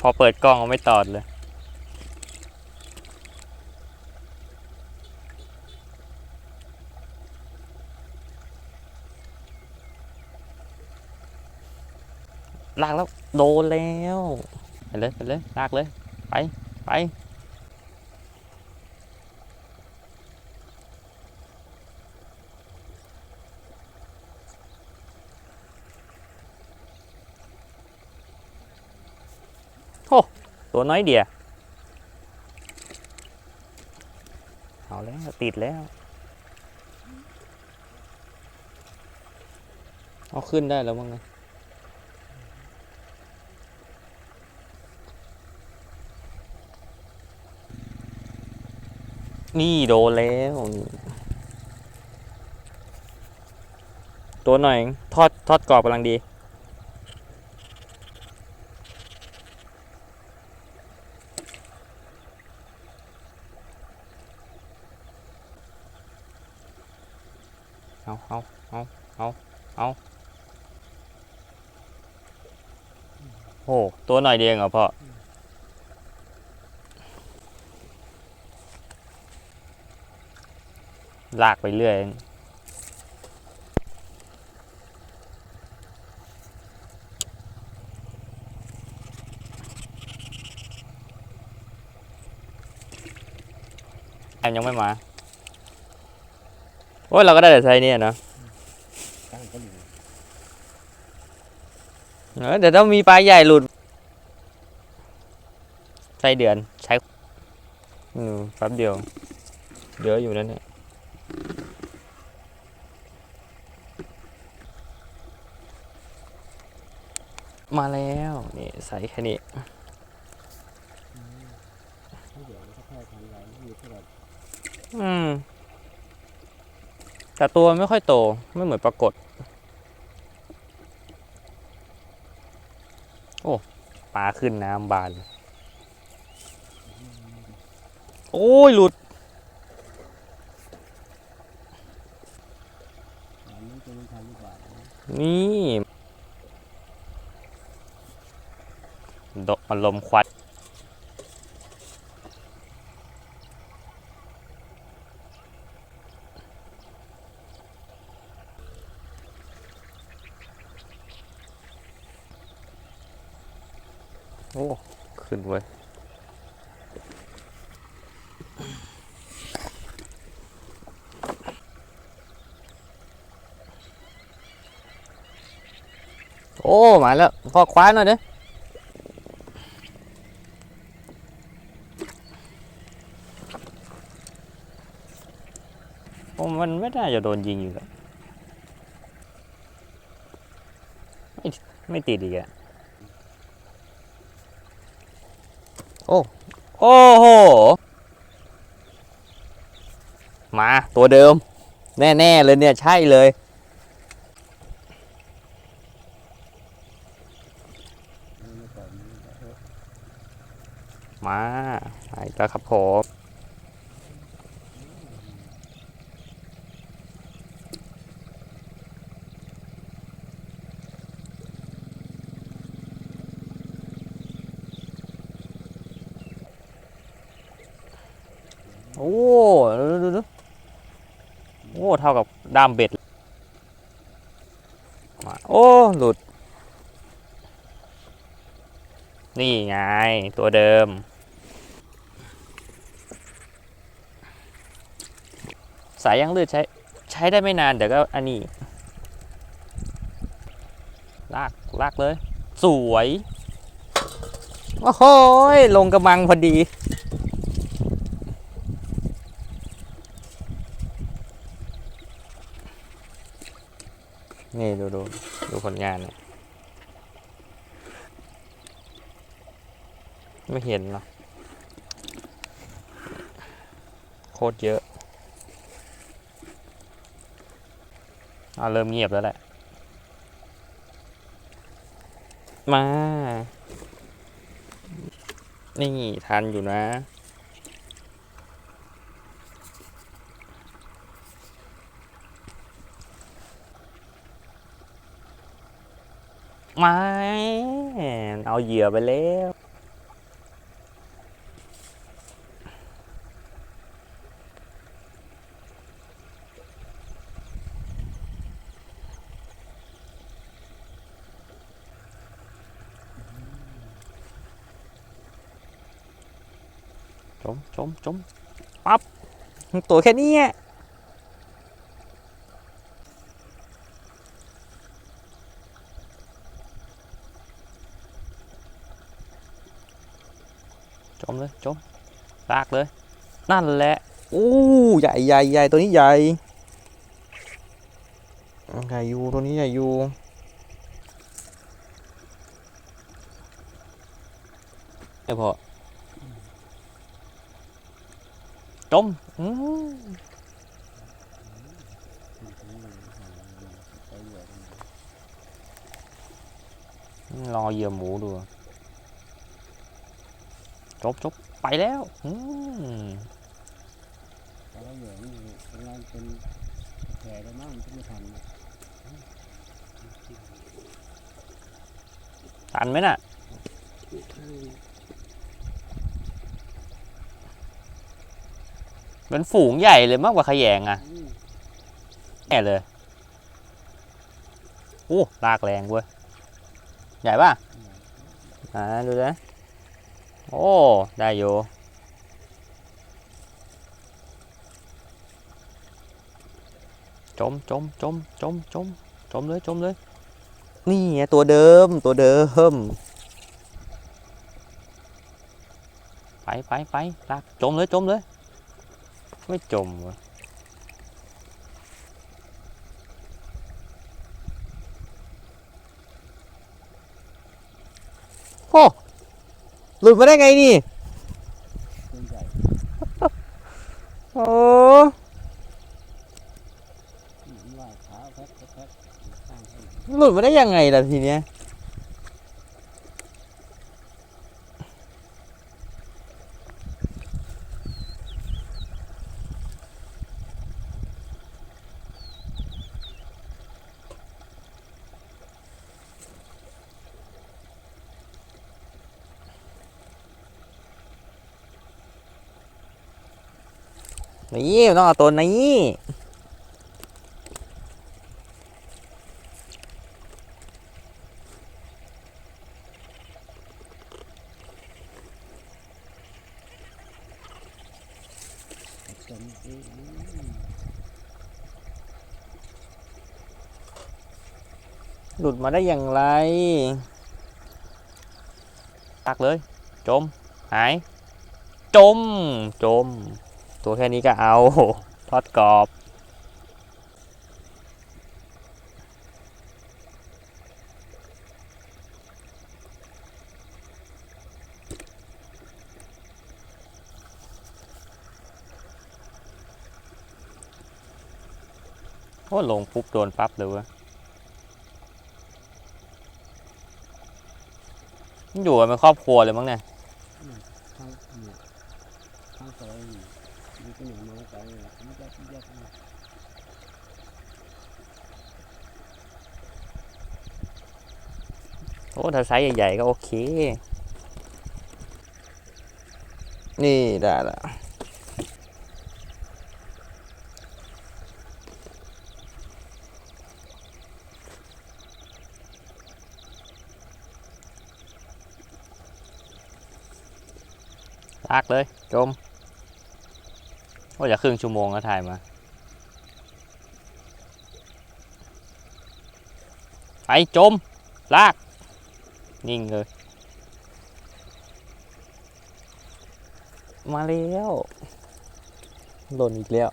พอเปิดกล้องไม่ตอดเลย ลากแล้ว โดนแล้ว ไปเลย ไปเลย ลากเลย ไป ไป โอ้ตัวน้อยเดียวเอาแล้ว ติดแล้วเอาขึ้นได้แล้วมั้งนะนี่โดนแล้วนี่ตัวหน่อย ทอดทอดกรอบกำลังดี เอาเอาเอาเอาเอาโอ้ตัวหน่อยเดียวเองเหรอพ่อลากไปเรื่อยแอมยังไม่มา โอ้ยเราก็ได้แต่ใช้เนี่ยเนะตั้งก็อยู่เออเดี๋ยวต้องมีปลาใหญ่หลุดไส้เดือนใช้อืมแป๊บเดียว เยอะอยู่นั่นเนี่ยมาแล้วนี่ใส่แค่นี้อืม แต่ตัวไม่ค่อยโตไม่เหมือนปรากฏ โอ้ปลาขึ้นน้ำบาน โอ้ยหลุดอันนี้จะไม่ทันดีกว่านะนี่ดกมันลมควัน โอ้ ขึ้นเว้ยโอ้ มาแล้วพ่อคว้าหน่อยเด้มันไม่ได้จะโดนยิงอยู่แล้วไม่ไม่ติดอีกอะ โอ้โอ้โห มาตัวเดิม แน่ๆเลยเนี่ย ใช่เลยเมื่อก่อนนี้ก็เออมาไปแล้วครับผม โอ้ดูดูดูโอ้ เท่ากับด้ามเบ็ดโอ้ หลุด นี่ไง ตัวเดิม สายยางเลือดใช้ ใช้ได้ไม่นาน เดี๋ยวก็อันนี้ ลาก ลากเลย สวย โอ้โหยลงกระมังพอดี นี่ดูดูดูผลงานเนี่ยไม่เห็นหรอกโคตรเยอะอ่าเริ่มเงียบแล้วแหละ มา นี่ทันอยู่นะ ไม่เอาเหยื่อไปแล้วจมจมจมปั๊บตัวแค่นี้ มเลยจมลากเลย นั่นแหละอู้ใหญ่ใหญ่ใหญ่ตัวนี้ใหญ่ใหญ่อยู่ตัวนี้ใหญ่อยู่ไอ้พอจมอืมไปเหยื่อกันรอเหยื่อหมูดู จบจบไปแล้วอืมเพราะว่าเหยื่อนี่งานเป็นแผลแล้วมั้งมันก็ไม่ทันนะตันไหมน่ะ เป็นฝูงใหญ่เลยมากกว่าขยงอะแน่เลยโอ้ลากแรงเว้ย ใหญ่ป่ะ อ่า ดูนะ โอ้ ได้อยู่ จมจมจมจมจมจมเลยจมเลย นี่ไงตัวเดิมตัวเดิม ไปไปไปลากจมเลยจมเลย ไม่จมว้ยโอ้ หลุดมาได้ไงนี่ตัวใหญ่โอ้อืมว่าขาแพ็คแพ็คแพ็คข้างให้หลุดมาได้ยังไงล่ะทีเนี้ย นี่ต้องเอาตัวนี้หลุดมาได้อย่างไร ตักเลย จม หาย จม จม ตัวแค่นี้ก็เอาทอดกรอบโอ้ลงปุ๊บโดนปั๊บเลยว้ยมันอยู่กันเป็นครอบครัวเลยมั้งเนี่ย ข้างเนี่ยข้ายนี่มีตัวหนึ่งมองไปมันยัดยัดเนี่ยโอ้ถ้าไซส์ใหญ่ๆก็โอเค นี่ได้ละลากเลยจม ว่าจะครึ่งชั่วโมงก็ถ่ายมาไปจม ลาก นิ่งเลย มาแล้วหล่นอีกแล้ว